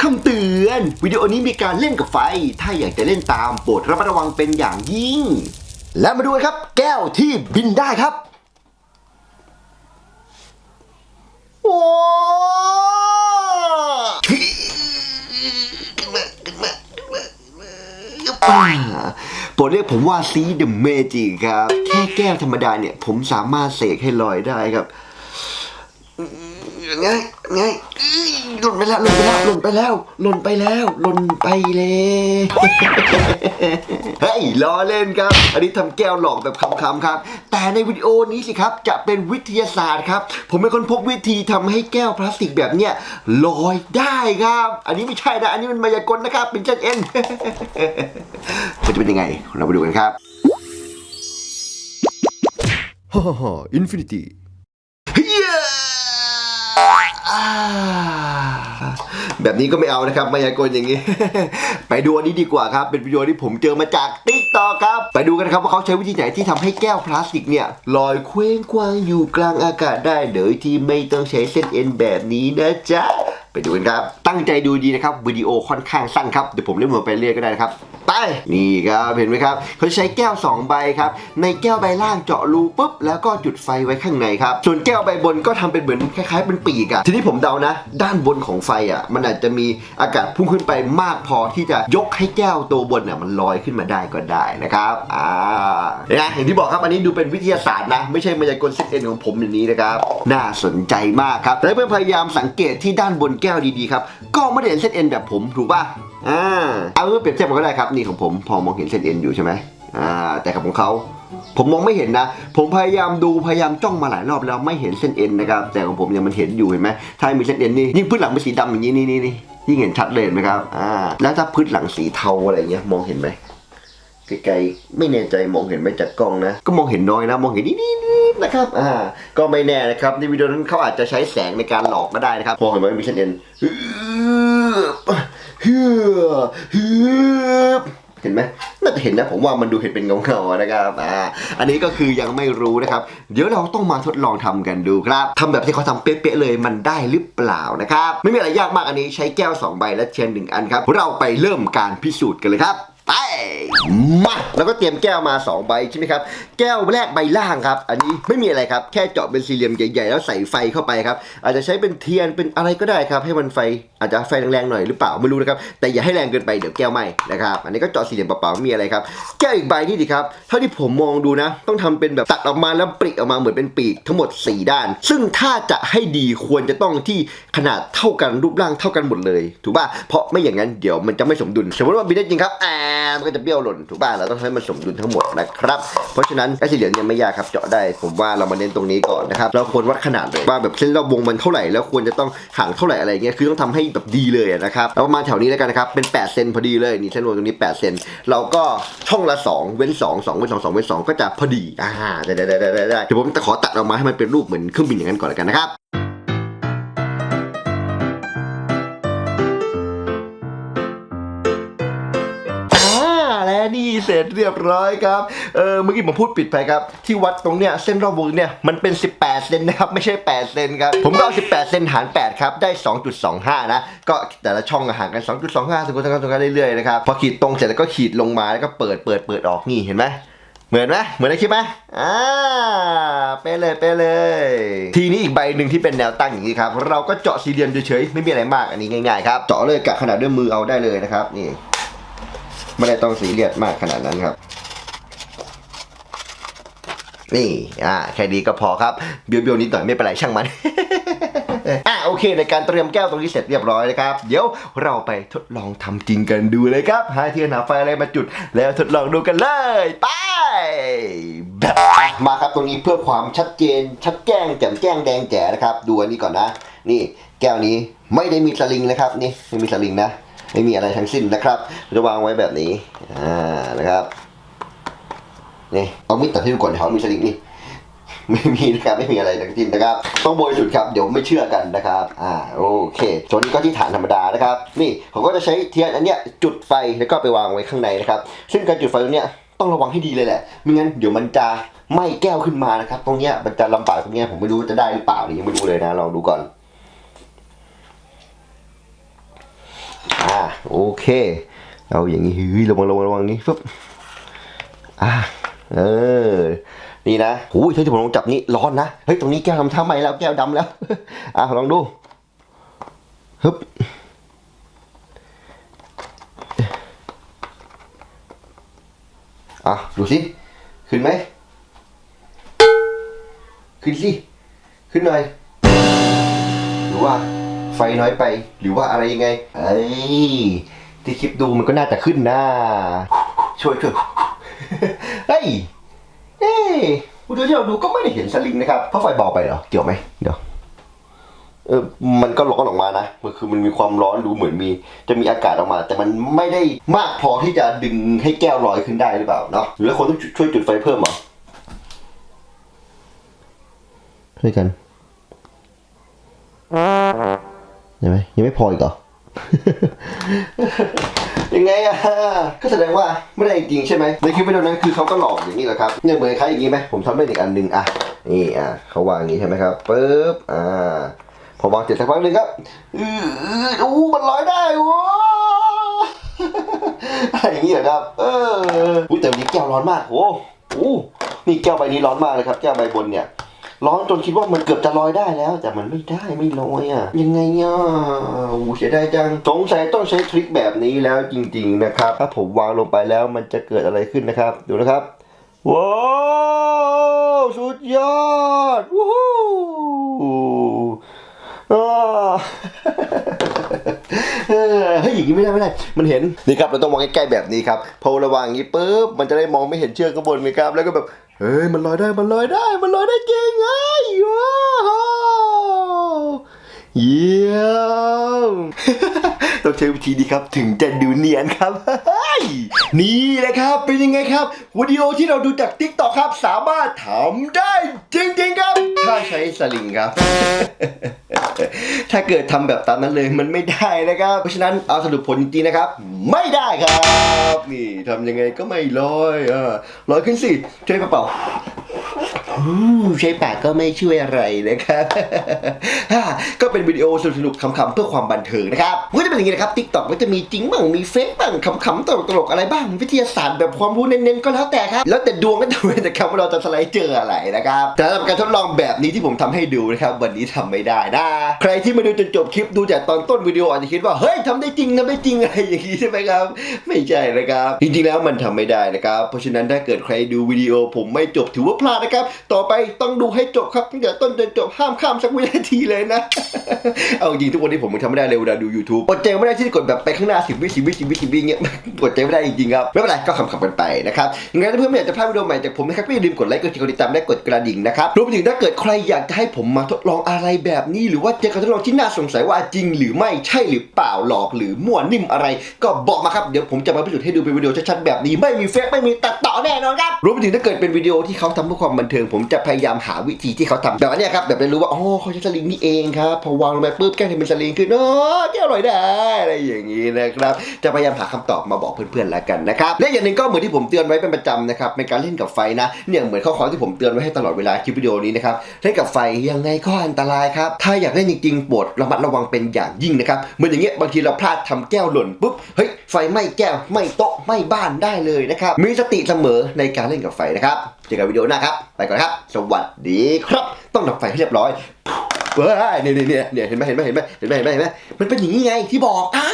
คำเตือนวิดีโอนี้มีการเล่นกับไฟ ถ้าอยากจะเล่นตามโปรดระมัดระวังเป็นอย่างยิ่ง และมาดูครับ แก้วที่บินได้ครับ โอ้าโปรดเรียกผมว่าซีเดอะเมจิครับ แค่แก้วธรรมดาเนี่ย ผมสามารถเสกให้ลอยได้ครับไงไงอื้อ หล่นไปแล้วหล่นไปแล้วหล่นไปแล้วหล่นไปแล้วหล่นไปเลยเฮ้ยล้อเล่นครับ อันนี้ทำแก้วหลอกแบบคำๆครับ แต่ในวิดีโอนี้สิครับจะเป็นวิทยาศาสตร์ครับ ผมเป็นคนพบวิธีทำให้แก้วพลาสติกแบบเนี้ยลอยได้ครับ อันนี้ไม่ใช่นะอันนี้มันมายากลนะครับ เป็นเช่นเอ็นมันจะเป็นยังไง เราไปดูกันครับฮ่าฮ่าฮ่าอินฟินิตี้อ่า แบบนี้ก็ไม่เอานะครับมายากลอย่างนี้ ไปดูอันนี้ดีกว่าครับ เป็นวิดีโอที่ผมเจอมาจากติ๊กต็อกครับ ไปดูกันครับว่าเขาใช้วิธีไหนที่ทำให้แก้วพลาสติกเนี่ยลอยเคว้งคว้างอยู่กลางอากาศได้โดยที่ไม่ต้องใช้เส้นเอ็นแบบนี้นะจ๊ะ ไปดูกันครับ ตั้งใจดูดีนะครับวิดีโอค่อนข้างสั้นครับเดี๋ยวผมเล่นมือไปเรื่อยก็ได้นะครับไปนี่ครับเห็นไหมครับเขาใช้แก้ว 2 ใบครับในแก้วใบล่างเจาะรูปุ๊บแล้วก็จุดไฟไว้ข้างในครับส่วนแก้วใบบนก็ทำเป็นเหมือนคล้ายๆเป็นปีกอะทีนี้ผมเดานะ ด้านบนของไฟอะมันอาจจะมีอากาศพุ่งขึ้นไปมากพอที่จะยกให้แก้วตัวบนอะมันลอยขึ้นมาได้ก็ได้นะครับอ่านไหมอย่างที่บอกครับอันนี้ดูเป็นวิทยาศาสตร์นะ ไม่ใช่มายากลเซตเอ็นของผมอย่างนี้นะครับน่าสนใจมากครับแต่เพื่อพยายามสังเกตที่ด้านบนแก้วดีๆครับก็ไม่ได้เห็นเส้นเอ็นแบบผมถูกป่ะอ่าเอาเปรียบเทียบกันก็ได้ครับนี่ของผมพอมองเห็นเส้นเอ็นอยู่ใช่ไหมอ่าแต่กับของเขาผมมองไม่เห็นนะ ผมพยายามดูพยายามจ้องมาหลายรอบแล้วไม่เห็นเส้นเอ็นนะครับ แต่ของผมยังมันเห็นอยู่เห็นไหมถ้ามีเส้นเอ็นนี่ยิ่งพื้นหลังเป็นสีดำอย่างนี้นี่นี่นี่ยิ่งเห็นชัดเลยนไหมครับอ่าแล้วถ้าพื้นหลังสีเทาอะไรเงี้ยมองเห็นไหม ไกลๆไม่แน่ใจมองเห็นไหมจากกล้องนะ ก็มองเห็นน้อยนะ มองเห็นนิดๆนะครับอ่าก็ไม่แน่นะครับ ในวิดีโอนั้นเขาอาจจะใช้แสงในการหลอกก็ได้นะครับมองเห็นไหมมีเส้นเอ็นฮึบฮึบฮึบเห็นไหมน่าจะเห็นนะผมว่ามันดูเห็นเป็นเงาๆนะครับอ่าอันนี้ก็คือยังไม่รู้นะครับ เดี๋ยวเราต้องมาทดลองทำกันดูครับทำแบบที่เขาทำเป๊ะๆเลยมันได้หรือเปล่านะครับ ไม่มีอะไรยากมากอันนี้ใช้แก้วสองใบและเทียนหนึ่งอันครับเราไปเริ่มการพิสูจน์กันเลยครับ ไปมาแล้วก็เตรียมแก้วมา 2 ใบใช่ไหมครับ แก้วแรกใบล่างครับ อันนี้ไม่มีอะไรครับ แค่เจาะเป็นสี่เหลี่ยมใหญ่ๆ แล้วใส่ไฟเข้าไปครับ อาจจะใช้เป็นเทียนเป็นอะไรก็ได้ครับ ให้มันไฟอาจจะไฟแรงๆหน่อยหรือเปล่าไม่รู้นะครับ แต่อย่าให้แรงเกินไปเดี๋ยวแก้วไหม้นะครับ อันนี้ก็เจาะสี่เหลี่ยมเปล่าๆไม่มีอะไรครับ แก้วอีกใบนี่ดิครับ เท่าที่ผมมองดูนะ ต้องทำเป็นแบบตัดออกมาแล้วปริออกมาเหมือนเป็นปีกทั้งหมด 4 ด้าน ซึ่งถ้าจะให้ดีควรจะต้องที่ขนาดเท่ากันรูปร่างเท่ากันหมดเลย ถูกป่ะ เพราะไม่อย่างนั้นเดี๋ยวมันจะไม่สมดุล สมมติว่าบินได้จริงครับอ่ามันก็จะเบี้ยวหล่นถูกป่ะเราต้องให้มันสมดุลทั้งหมดนะครับเพราะฉะนั้นไอ้สีเหลี่ยมเนี่ยไม่ยากครับเจาะได้ ผมว่าเรามาเน้นตรงนี้ก่อนนะครับเราควรวัดขนาดเลยว่าแบบเส้นรอบวงมันเท่าไหร่แล้วควรจะต้องห่างเท่าไหร่อะไรเงี้ยคือต้องทำให้แบบดีเลยนะครับเราประมาณแถวนี้แล้วกันนะครับเป็น8เซนพอดีเลยนี่เส้นรวมตรงนี้8เซนเราก็ช่องละ 2 เว้น 2 2 เว้น 2 2 เว้น 2 ก็จะพอดีอ่าได้ได้ได้ได้ได้เดี๋ยวผมจะขอตัดออกมาให้มันเป็นรูปเหมือนเครื่องบินอย่างนั้นก่อนแล้วกันนะครับ เสร็จเรียบร้อยครับ เออเมื่อกี้ผมพูดผิดไปครับ ที่วัดตรงเนี้ยเส้นรอบวงเนี่ยมันเป็น 18 เซนนะครับ ไม่ใช่ 8 เซนครับ ผมก็เอา18 เซนหาร 8 ครับ ได้ 2.25 นะ ก็แต่ละช่องห่างกัน 2.25ถึงกันถึงกันเรื่อยๆนะครับ พอขีดตรงเสร็จแล้วก็ขีดลงมาแล้วก็เปิดเปิดเปิดออกนี่เห็นไหมเหมือนไหมเหมือนในคลิปไหมอ่าเป๊ะเลยเป๊ะเลย ทีนี้อีกใบหนึ่งที่เป็นแนวตั้งอย่างนี้ครับ เราก็เจาะสี่เหลี่ยมเฉยๆ ไม่มีอะไรมากอันนี้ง่ายๆครับ เจาะเลยกะขนาดด้วยมือเอาได้เลยนะครับ นี่ ไม่ได้ต้องสีเลียดมากขนาดนั้นครับ นี่อ่าแค่นี้ก็พอครับเบี้ยวๆนิดหน่อยไม่เป็นไรช่างมันอะโอเค ในการเตรียมแก้วตรงนี้เสร็จเรียบร้อยนะครับ เดี๋ยวเราไปทดลองทำจริงกันดูเลยครับหาเทียนหาไฟอะไรมาจุด แล้วทดลองดูกันเลยไปแบบมาครับตรงนี้เพื่อความชัดเจน ชัดแจ้งแจ่มแจ้งแดงแจ๋นะครับ ดูอันนี้ก่อนนะ นี่ แก้วนี้ไม่ได้มีสลิงนะครับ นี่ไม่มีสลิงนะ ไม่มีอะไรทั้งสิ้นนะครับจะวางไว้แบบนี้อ่านะครับนี่เอามิดตัดให้ดูก่อนเดี๋ยวเขามีสลิงนี่ไม่มีนะครับไม่มีอะไรทั้งสิ้นนะครับ ต้องบริสุทธิ์ครับเดี๋ยวไม่เชื่อกันนะครับอ่าโอเคส่วนนี้ก็ที่ฐานธรรมดานะครับ นี่ผมก็จะใช้เทียนอันเนี้ยจุดไฟแล้วก็ไปวางไว้ข้างในนะครับ ซึ่งการจุดไฟตรงเนี้ยต้องระวังให้ดีเลยแหละไม่งั้นเดี๋ยวมันจะไหม้แก้วขึ้นมานะครับ ตรงเนี้ยมันจะลำบากตรงเนี้ยผมไม่รู้จะได้หรือเปล่านี่ยังไม่รู้เลยนะลองดูก่อน อ่าโอเค เอาอย่างนี้เฮ้ยระวังระวังระวังนี้ปึ๊บอ่าเออนี่นะโอ้ยถ้าจะผมลองจับนี่ร้อนนะเฮ้ยตรงนี้แก้วทำท่าใหม่แล้วแก้วดำแล้วอะลองดูฮึบอะดูสิขึ้นไหมขึ้นสิขึ้นหน่อยหรือว่า ไฟน้อยไป หรือว่าอะไรยังไงเอ้ยที่คลิปดูมันก็น่าจะขึ้นนะช่วยช่วยเฮ้ยเอ้ยดูที่เราดูก็ไม่ได้เห็นสลิงนะครับเพราะไฟเบาไปเหรอเกี่ยวไหมเดี๋ยวเออมันก็ร้อนออกมานะมันคือมันมีความร้อนดูเหมือนมี จะมีอากาศออกมา แต่มันไม่ได้มากพอที่จะดึงให้แก้วลอยขึ้นได้หรือเปล่าเนาะหรือว่าคนต้องช่วยจุดไฟเพิ่มเหรอช่วยกัน ยังไม่พออีกเหรอ ยังไงอะก็แสดงว่าไม่ได้จริงใช่ไหมในคลิปวิดีโอนั้นคือเขาก็หลอกอย่างนี้แหละครับเนี่ยเหมือนคล้ายอย่างนี้ไหมผมทำได้อีกอันหนึ่งอะนี่อะเขาวางอย่างนี้ใช่ไหมครับปึ๊บอ่าพอวางเสร็จสักพักหนึ่งครับอืออู้มันลอยได้ว้อะไรอย่างนี้เหรอครับ เอออุ้ยแต่วันนี้แก้วร้อนมากโอ้โหนี่แก้วใบนี้ร้อนมากเลยครับ แก้วใบบนเนี่ย ร้อนจนคิดว่ามันเกือบจะลอยได้แล้ว แต่มันไม่ได้ไม่ลอยอะ ยังไงอะโอ้เสียดายจังสงสัยต้องใช้ทริคแบบนี้แล้วจริง ๆนะครับ ถ้าผมวางลงไปแล้วมันจะเกิดอะไรขึ้นนะครับ ดูนะครับว้าวสุดยอดวู้ฮู้อ่า เฮ้ยอย่างนี้ไม่ได้ไม่ได้ มันเห็นนี่ครับเราต้องมองใกล้ๆแบบนี้ครับพอระวางอย่างนี้ปุ๊บมันจะได้มองไม่เห็นเชือกข้างบนไหมครับ แล้วก็แบบเฮ้ยมันลอยได้มันลอยได้ มันลอยได้จริงไงว้าวเยี่ยมต้องใช้วิธีนี้ครับถึงจะดูเนียนครับนี่แหละครับเป็นยังไงครับวิดีโอที่เราดูจาก t ิ k t o k ครับ สามารถทำได้จริงๆครับ ถ้าใช้สลิงครับ ถ้าเกิดทำแบบตามนั้นเลยมันไม่ได้นะครับ เพราะฉะนั้นเอาสรุปผลจริงๆนะครับ ไม่ได้ครับ นี่ทำยังไงก็ไม่ลอยเออลอยขึ้นสิช่วยเป๋า ใช้ปากก็ไม่ช่วยอะไรนะครับ ก็เป็นวิดีโอสนุกๆขำๆเพื่อความบันเทิงนะครับก็จะเป็นอย่างนี้นะครับทิกตอกก็จะมีจริงบ้างมีเฟกบ้างขำๆตลกๆอะไรบ้าง วิทยาศาสตร์แบบความรู้เน้นๆก็แล้วแต่ครับ แล้วแต่ดวงก็จะเว้นแต่ครับว่าเราจะสไลด์เจออะไรนะครับแต่สำหรับการทดลองแบบนี้ที่ผมทำให้ดูนะครับ วันนี้ทำไม่ได้นะ ใครที่มาดูจนจบคลิปดูจากตอนต้นวิดีโออาจจะคิดว่าเฮ้ยทำได้จริงทำได้จริงอะไรอย่างนี้ใช่ไหมครับ ไม่ใช่นะครับ จริงๆแล้วมันทำไม่ได้นะครับ เพราะฉะนั้นถ้าเกิดใครดูวิดีโอผมไม่จบถือว่าพลาดนะครับต่อไปต้องดูให้จบครับตั้งแต่ต้นจนจบห้ามข้ามสักวินาทีเลยนะ เอาจริงทุกวันนี้ผมยังทำไม่ได้เลยเวลาดู YouTube กดใจไม่ได้ที่กดแบบไปข้างหน้าสิบวิสิบวิสิบวิสิบวิเงี้ยกดใจไม่ได้จริงๆครับไม่เป็นไรก็ขำๆกันไปนะครับงั้นถ้าเพื่อนไม่อยากจะพลาดวิดีโอใหม่จากผมนะครับก็อย่าลืมกดไลค์กดแชร์กดติดตามและกดกระดิ่งนะครับรวมไปถึงถ้าเกิดใครอยากจะให้ผมมาทดลองอะไรแบบนี้ หรือว่าเจอการทดลองที่น่าสงสัยว่าจริง หรือไม่ใช่หรือเปล่าหลอกหรือมั่วนิ่มอะไร ก็บอกมาครับเดี๋ยวผมจะมาพิสูจน์ให้ดูเป็นวิดีโอชัดๆแบบนี้ไม่มีเฟกไม่มีตัดต่อแน่นอนครับรวมไปถึงถ้าเกิดเป็นวิดีโอที่เขาทำเพื่อความบันเทิงผมจะพยายามหาวิธีที่เขาทำแบบนี้ครับแบบได้รู้ว่าอ๋อเขาใช้สลิงนี่เองครับพอวางลงไปปุ๊บแก้วที่เป็นสลิงขึ้นอ๋อแก้วลอยได้อะไรอย่างนี้นะครับ จะพยายามหาคำตอบมาบอกเพื่อนๆแล้วกันนะครับและอย่างหนึ่งก็เหมือนที่ผมเตือนไว้เป็นประจำนะครับในการเล่นกับไฟนะเนี่ยเหมือนข้อความที่ผมเตือนไว้ให้ตลอดเวลาคลิปวิดีโอนี้นะครับเล่นกับไฟยังไงก็อันตรายครับถ้าอยากเล่นจริงๆโปรดระมัดระวังเป็นอย่างยิ่งนะครับเหมือนอย่างเงี้ยบางทีเราพลาดทำแก้วหล่นปุ๊บเฮ้ยไฟไหม้แก้วไหม้โต๊ะไหม้บ้านได้เลยนะครับมีสติเสมอในการเล่นกับไฟนะครับ เจอกันวิดีโอหน้าครับ ไปก่อนครับ สวัสดีครับ ต้องดับไฟให้เรียบร้อยเว้ยเนี่ยเนี่ยเนี่ยเนไหมเห็นไหมเห็นไหมเห็นไหมเห็นไหมเห็นไหมมันเป็นอย่างนี้ไงที่บอกอ่า